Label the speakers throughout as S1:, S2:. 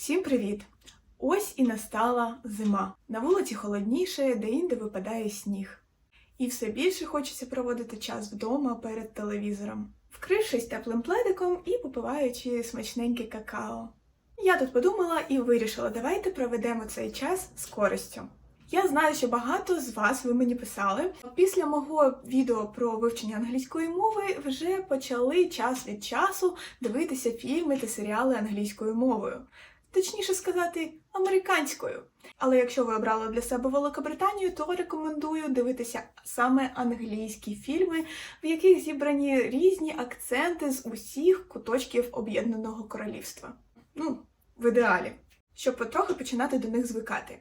S1: Всім привіт! Ось і настала зима. На вулиці холодніше, де-інде випадає сніг. І все більше хочеться проводити час вдома перед телевізором, вкрившись теплим пледиком і попиваючи смачненьке какао. Я тут подумала і вирішила, давайте проведемо цей час з користю. Я знаю, що багато з вас ви мені писали. Після мого відео про вивчення англійської мови вже почали час від часу дивитися фільми та серіали англійською мовою. Точніше сказати, американською. Але якщо ви обрали для себе Великобританію, то рекомендую дивитися саме англійські фільми, в яких зібрані різні акценти з усіх куточків Об'єднаного Королівства. Ну, в ідеалі, щоб потрохи починати до них звикати.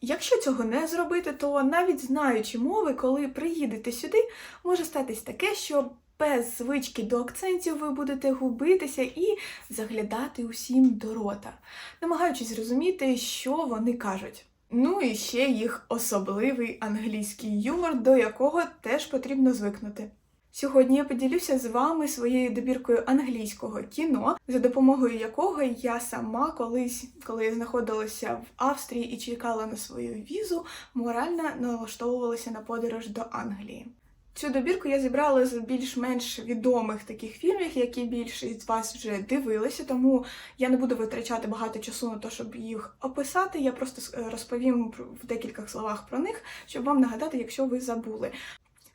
S1: Якщо цього не зробити, то навіть знаючи мови, коли приїдете сюди, може статись таке, що без звички до акцентів ви будете губитися і заглядати усім до рота, намагаючись зрозуміти, що вони кажуть. Ну і ще їх особливий англійський юмор, до якого теж потрібно звикнути. Сьогодні я поділюся з вами своєю добіркою англійського кіно, за допомогою якого я сама колись, коли я знаходилася в Австрії і чекала на свою візу, морально налаштовувалася на подорож до Англії. Цю добірку я зібрала з більш-менш відомих таких фільмів, які більшість з вас вже дивилися, тому я не буду витрачати багато часу на те, щоб їх описати. Я просто розповім в декількох словах про них, щоб вам нагадати, якщо ви забули.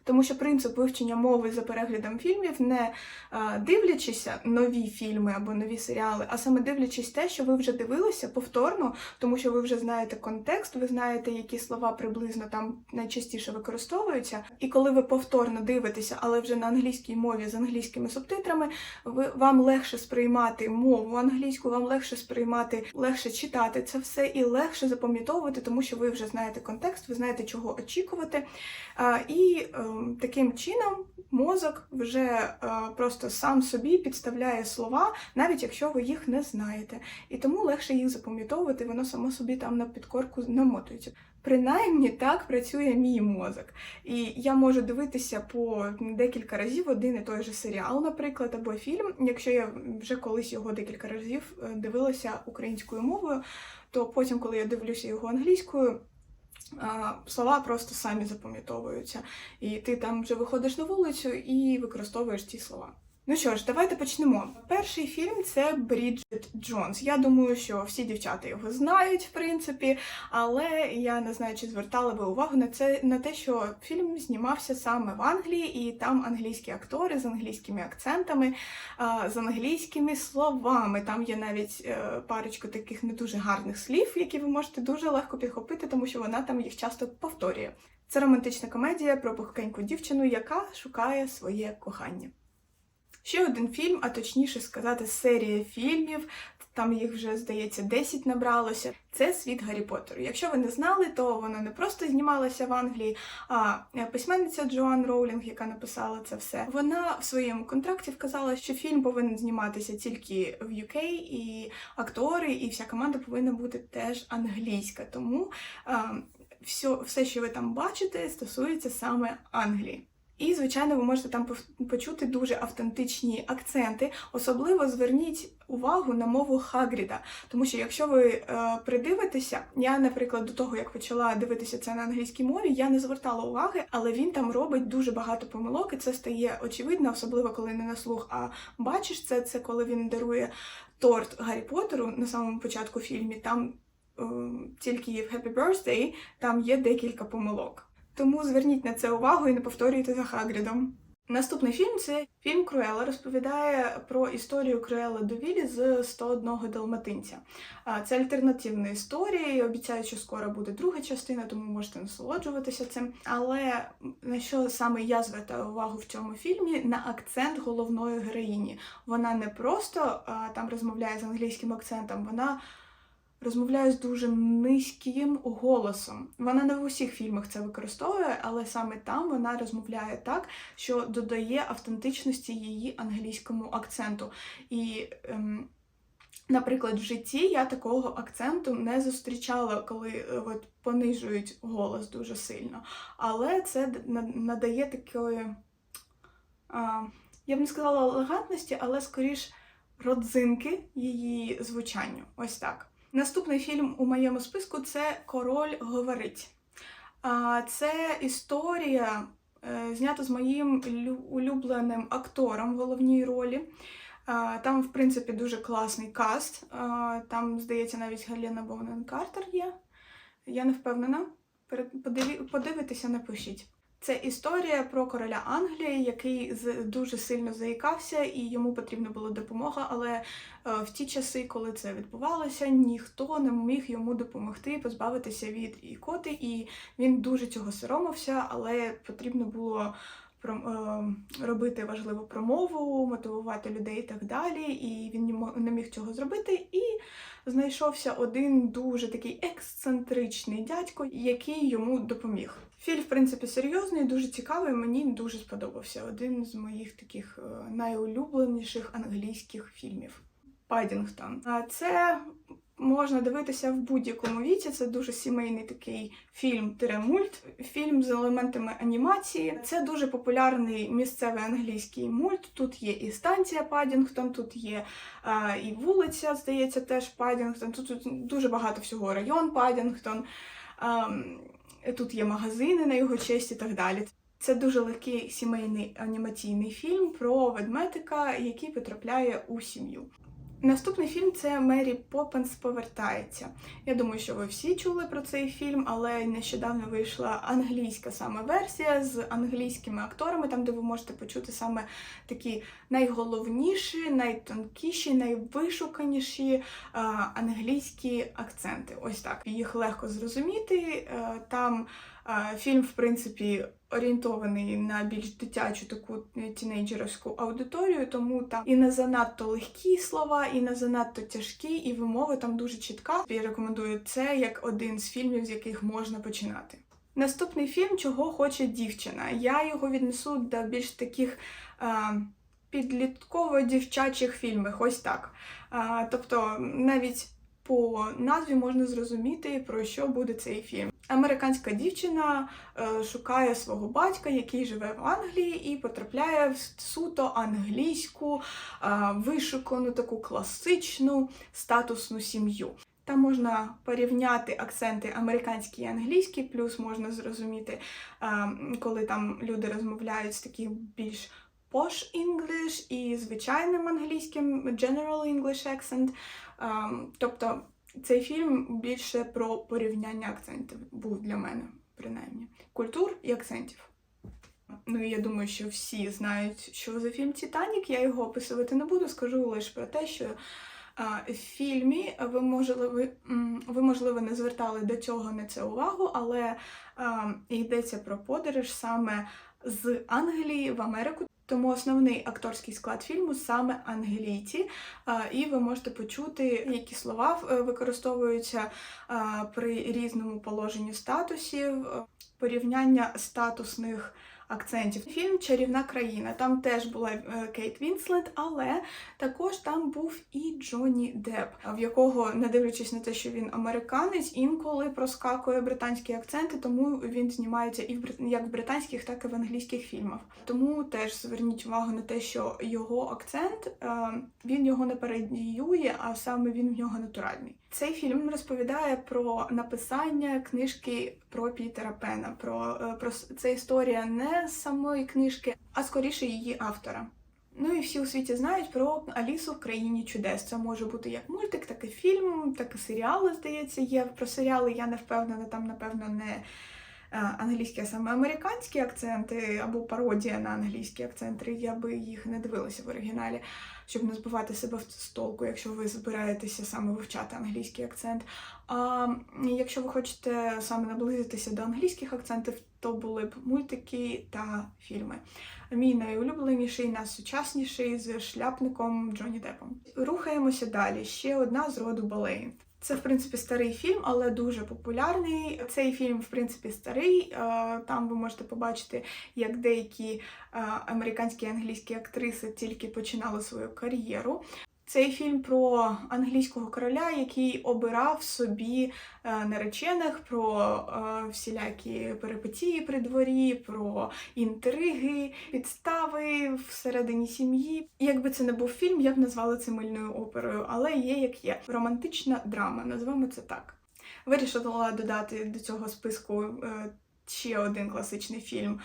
S1: Тому що принцип вивчення мови за переглядом фільмів не а, дивлячися нові фільми або нові серіали, а саме дивлячись те, що ви вже дивилися повторно, тому що ви вже знаєте контекст, ви знаєте, які слова приблизно там найчастіше використовуються. І коли ви повторно дивитеся, але вже на англійській мові з англійськими субтитрами, ви вам легше сприймати мову англійську, вам легше сприймати, легше читати це все і легше запам'ятовувати, тому що ви вже знаєте контекст, ви знаєте, чого очікувати. А, і е, таким чином мозок вже е, просто сам собі підставляє слова, навіть якщо ви їх не знаєте. І тому легше їх запам'ятовувати, воно само собі там на підкорку намотується. Принаймні так працює мій мозок. І я можу дивитися по декілька разів один і той же серіал, наприклад, або фільм. Якщо я вже колись його декілька разів е, дивилася українською мовою, то потім, коли я дивлюся його англійською, слова просто самі запам'ятовуються. І ти там вже виходиш на вулицю і використовуєш ті слова. Ну що ж, давайте почнемо. Перший фільм це Бріджит Джонс. Я думаю, що всі дівчата його знають, в принципі, але я не знаю, чи звертали ви увагу на це на те, що фільм знімався саме в Англії, і там англійські актори з англійськими акцентами, з англійськими словами. Там є навіть е, парочку таких не дуже гарних слів, які ви можете дуже легко підхопити, тому що вона там їх часто повторює. Це романтична комедія про пухкеньку дівчину, яка шукає своє кохання. Ще один фільм, а точніше сказати, серія фільмів. Там їх вже, здається, 10 набралося. Це світ Гаррі Поттеру. Якщо ви не знали, то вона не просто знімалася в Англії, а письменниця Джоан Роулінг, яка написала це все. Вона в своєму контракті вказала, що фільм повинен зніматися тільки в UK, і актори, і вся команда повинна бути теж англійська. Тому а, все, все, що ви там бачите, стосується саме Англії. І, звичайно, ви можете там почути дуже автентичні акценти. Особливо зверніть увагу на мову Хагріда. Тому що якщо ви е, придивитеся, я, наприклад, до того, як почала дивитися це на англійській мові, я не звертала уваги, але він там робить дуже багато помилок, і це стає очевидно, особливо коли не на слух, а бачиш це, це коли він дарує торт Гаррі Поттеру на самому початку фільмі. Там е, тільки в Happy Birthday там є декілька помилок. Тому зверніть на це увагу і не повторюйте за Хагрідом. Наступний фільм це фільм Круела. Розповідає про історію Круела Довілі з 101 далматинця. Це альтернативна історія. і Обіцяю, що скоро буде друга частина, тому можете насолоджуватися цим. Але на що саме я звертаю увагу в цьому фільмі? На акцент головної героїні. Вона не просто там розмовляє з англійським акцентом, вона розмовляє з дуже низьким голосом. Вона не в усіх фільмах це використовує, але саме там вона розмовляє так, що додає автентичності її англійському акценту. І ем, Наприклад, в житті я такого акценту не зустрічала, коли е, от, понижують голос дуже сильно. Але це надає такої, я б не сказала елегантності, але скоріш родзинки її звучанню. Ось так. Наступний фільм у моєму списку це Король говорить. Це історія, е, знята з моїм улюбленим актором в головній ролі. Там, в принципі, дуже класний каст. Там, здається, навіть Галіна Бонен Картер є. Я не впевнена. Подивитися, напишіть. Це історія про короля Англії, який дуже сильно заїкався, і йому потрібна була допомога. Але е, в ті часи, коли це відбувалося, ніхто не міг йому допомогти позбавитися від ікоти, і він дуже цього соромився, але потрібно було робити важливу промову, мотивувати людей і так далі. І він не міг цього зробити. І знайшовся один дуже такий ексцентричний дядько, який йому допоміг. Фільм, в принципі, серйозний, дуже цікавий. Мені дуже сподобався. Один з моїх таких е, найулюбленіших англійських фільмів. Падінгтон. А це можна дивитися в будь-якому віці. Це дуже сімейний такий фільм мульт фільм з елементами анімації. Це дуже популярний місцевий англійський мульт. Тут є і станція Падінгтон, тут є а, і вулиця, здається, теж Падінгтон. Тут, тут дуже багато всього. Район Падінгтон. Ам, тут є магазини на його честь і так далі. Це дуже легкий сімейний анімаційний фільм про ведмедика, який потрапляє у сім'ю. Наступний фільм це Мері Поппенс повертається. Я думаю, що ви всі чули про цей фільм, але нещодавно вийшла англійська саме версія з англійськими акторами, там де ви можете почути саме такі найголовніші, найтонкіші, найвишуканіші е, англійські акценти. Ось так. Їх легко зрозуміти. Е, там фільм, в принципі, орієнтований на більш дитячу таку е, тінейджерську аудиторію, тому там і не занадто легкі слова, і не занадто тяжкі, і вимова там дуже чітка. Я рекомендую це як один з фільмів, з яких можна починати. Наступний фільм Чого хоче дівчина. Я його віднесу до більш таких підлітково-дівчачих фільмів, ось так. А, тобто навіть по назві можна зрозуміти, про що буде цей фільм. Американська дівчина е, шукає свого батька, який живе в Англії, і потрапляє в суто англійську, е, вишукану таку класичну статусну сім'ю. Там можна порівняти акценти американські і англійські, плюс можна зрозуміти, е, коли там люди розмовляють з таких більш posh English і звичайним англійським general English accent. Ем, Тобто цей фільм більше про порівняння акцентів був для мене, принаймні. Культур і акцентів. Ну і я думаю, що всі знають, що за фільм Титанік. Я його описувати не буду, скажу лише про те, що а, в фільмі ви можливо, ви, можливо, не звертали до цього на це увагу, але а, йдеться про подорож саме з Англії в Америку. Тому основний акторський склад фільму саме англійці, і ви можете почути, які слова е, використовуються при різному положенні статусів, е, порівняння статусних акцентів. Фільм Чарівна країна. Там теж була е, Кейт Вінслет, але також там був і Джонні Депп, в якого, не дивлячись на те, що він американець, інколи проскакує британські акценти, тому він знімається і в як в британських, так і в англійських фільмах. Тому теж зверніть увагу на те, що його акцент е, він його не передіює, а саме він в нього натуральний. Цей фільм розповідає про написання книжки про Пітера Пена. Про, е, про це історія не самої книжки, а скоріше її автора. Ну і всі у світі знають про Алісу в країні чудес. Це може бути як мультик, так і фільм, так і серіали, здається, є. Про серіали я не впевнена, там, напевно, не англійські, а саме американські акценти або пародія на англійські акценти. Я би їх не дивилася в оригіналі, щоб не збивати себе з толку, якщо ви збираєтеся саме вивчати англійський акцент. А якщо ви хочете саме наблизитися до англійських акцентів, то були б мультики та фільми. Мій найулюбленіший, найсучасніший з шляпником Джонні Деппом. Рухаємося далі. Ще одна з роду Балеї. Це, в принципі, старий фільм, але дуже популярний. Цей фільм, в принципі, старий. Е, Там ви можете побачити, як деякі е, американські і англійські актриси тільки починали свою кар'єру. Цей фільм про англійського короля, який обирав собі е, наречених, про е, всілякі перипетії при дворі, про інтриги, підстави всередині сім'ї. Якби це не був фільм, я б назвала це мильною оперою, але є як є. Романтична драма, назвемо це так. Вирішила додати до цього списку е, ще один класичний фільм.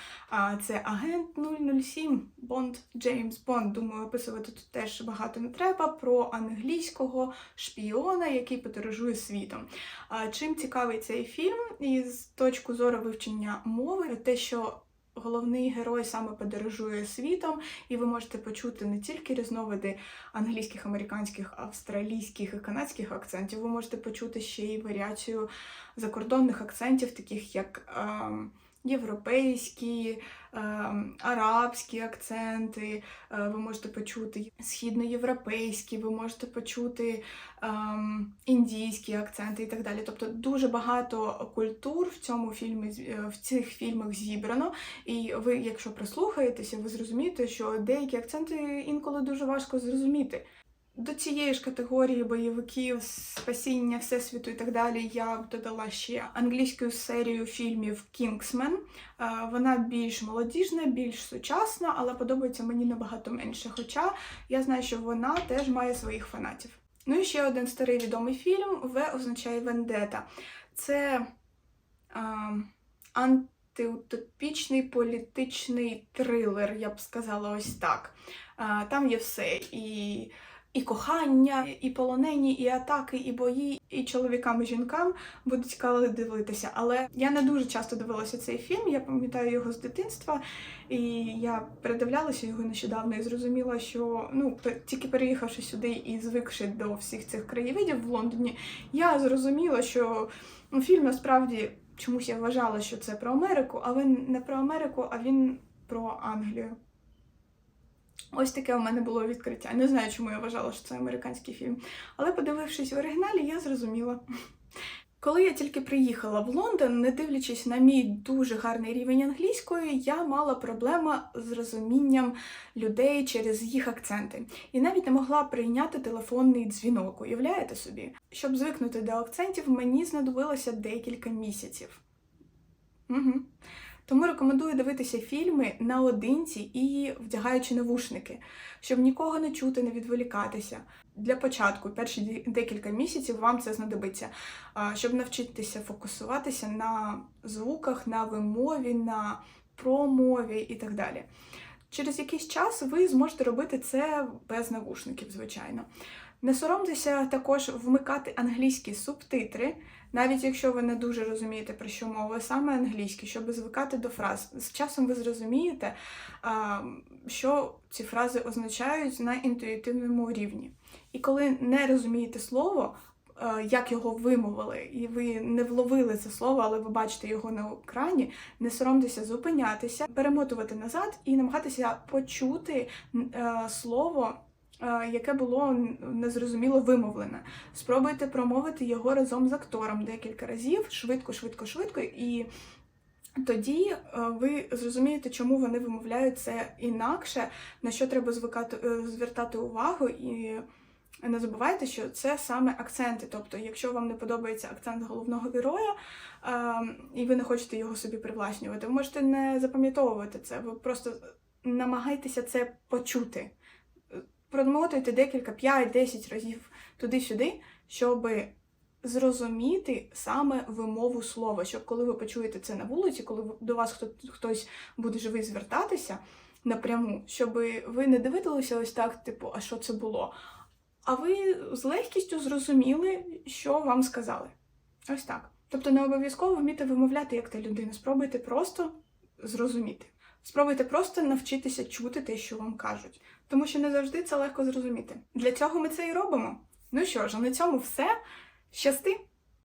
S1: Це Агент 007 Бонд Джеймс Бонд. Думаю, описувати тут теж багато не треба. Про англійського шпіона, який подорожує світом. Чим цікавий цей фільм, із точки зору вивчення мови, те, що головний герой саме подорожує світом, і ви можете почути не тільки різновиди англійських, американських, австралійських і канадських акцентів, ви можете почути ще й варіацію закордонних акцентів, таких як ем, європейські, ем, арабські акценти, е, ви можете почути східноєвропейські, ви можете почути ем, індійські акценти і так далі. Тобто дуже багато культур в цьому фільмі е, в цих фільмах зібрано. І ви, якщо прислухаєтеся, ви зрозумієте, що деякі акценти інколи дуже важко зрозуміти. До цієї ж категорії бойовиків, спасіння всесвіту і так далі я додала ще англійську серію фільмів Кінгсмен. Е, Вона більш молодіжна, більш сучасна, але подобається мені набагато менше. Хоча я знаю, що вона теж має своїх фанатів. Ну і ще один старий відомий фільм В означає Вендета. Це е, антиутопічний політичний трилер, я б сказала ось так. Е, Там є все. І і кохання, і полонені, і атаки, і бої, і чоловікам, і жінкам буде цікаво дивитися. Але я не дуже часто дивилася цей фільм. Я пам'ятаю його з дитинства, і я передивлялася його нещодавно і зрозуміла, що ну тільки переїхавши сюди і звикши до всіх цих краєвидів в Лондоні, я зрозуміла, що ну, фільм насправді чомусь я вважала, що це про Америку, але не про Америку, а він про Англію. Ось таке у мене було відкриття. Не знаю, чому я вважала, що це американський фільм. Але подивившись в оригіналі, я зрозуміла. Коли я тільки приїхала в Лондон, не дивлячись на мій дуже гарний рівень англійської, я мала проблему з розумінням людей через їх акценти. І навіть не могла прийняти телефонний дзвінок. Уявляєте собі? Щоб звикнути до акцентів, мені знадобилося декілька місяців. Угу. Тому рекомендую дивитися фільми наодинці і вдягаючи навушники, щоб нікого не чути, не відволікатися. Для початку, перші декілька місяців вам це знадобиться, щоб навчитися фокусуватися на звуках, на вимові, на промові і так далі. Через якийсь час ви зможете робити це без навушників, звичайно. Не соромтеся також вмикати англійські субтитри, навіть якщо ви не дуже розумієте про що мова, саме англійські, щоб звикати до фраз. З часом ви зрозумієте, що ці фрази означають на інтуїтивному рівні. І коли не розумієте слово, е, як його вимовили, і ви не вловили це слово, але ви бачите його на екрані, не соромтеся зупинятися, перемотувати назад і намагатися почути е, слово. Е, Яке було незрозуміло вимовлене. Спробуйте промовити його разом з актором декілька разів, швидко, швидко, швидко, і тоді е, ви зрозумієте, чому вони вимовляють це інакше, на що треба звикати, е, звертати увагу, і не забувайте, що це саме акценти. Тобто, якщо вам не подобається акцент головного героя, і ви не хочете його собі привласнювати, ви можете не запам'ятовувати це. Ви просто намагайтеся це почути. Промотуйте декілька, 5-10 разів туди-сюди, щоб зрозуміти саме вимову слова, щоб коли ви почуєте це на вулиці, коли до вас хто, хтось буде живий звертатися напряму, щоб ви не дивилися ось так, типу, а що це було? А ви з легкістю зрозуміли, що вам сказали. Ось так. Тобто не обов'язково вміти вимовляти, як та людина. Спробуйте просто зрозуміти. Спробуйте просто навчитися чути те, що вам кажуть, тому що не завжди це легко зрозуміти. Для цього ми це і робимо. Ну що ж, на цьому все. Щасти!